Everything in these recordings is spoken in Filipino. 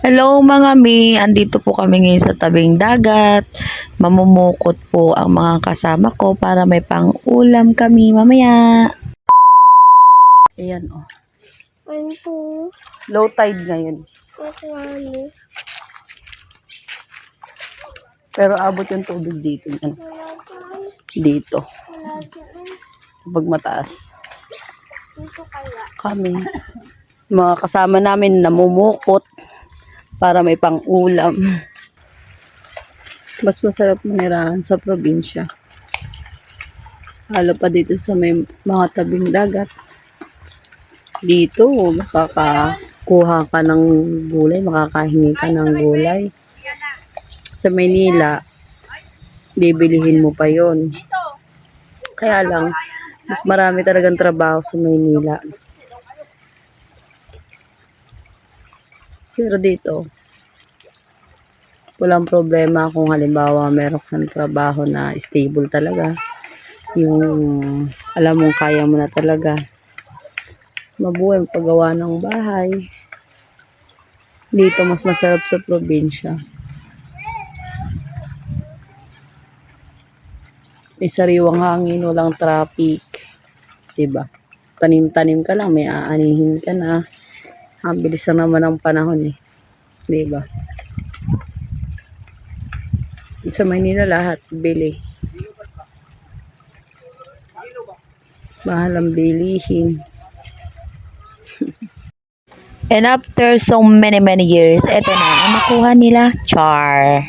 Hello mga mi, andito po kami ngayon sa tabing dagat. Mamumukot po ang mga kasama ko para may pang-ulam kami mamaya. Ayan oh. One, two, Low tide ngayon. one, Pero abot yung tubig dito. Yan. Dito. wala dyan. Pag mataas. Dito kaya. Kami. Mga kasama namin namumukot para may pang-ulam. Mas masarap manirahan sa probinsya. Lalo pa dito sa may mga tabing dagat. Dito, makakakuha ka ng gulay, makakahingi ka ng gulay. Sa Maynila, bibilihin mo pa yon. Kaya lang, mas marami talagang trabaho sa Maynila. Pero dito, walang problema kung halimbawa meron kang trabaho na stable talaga. Yung alam mong kaya mo na talaga. Mabuhay ang paggawa ng bahay. Dito mas masarap sa probinsya. May sariwang hangin, walang traffic. 'Di ba? Tanim-tanim ka lang, may aanihin ka na. Ang bilis na naman ng panahon eh. 'Di ba? Sa Maynila lahat bili. Mahal ang bilihin. And after so many many years, eto na ang nakuha nila, char.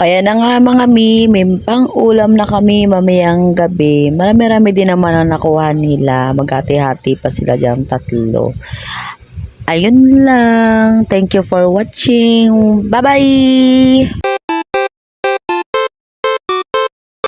Kaya na nga mga mi, may pang ulam na kami mamayang gabi. Marami-rami din naman ang nakuha nila. Maghati-hati pa sila dyan tatlo. Ayun lang. Thank you for watching. Bye-bye!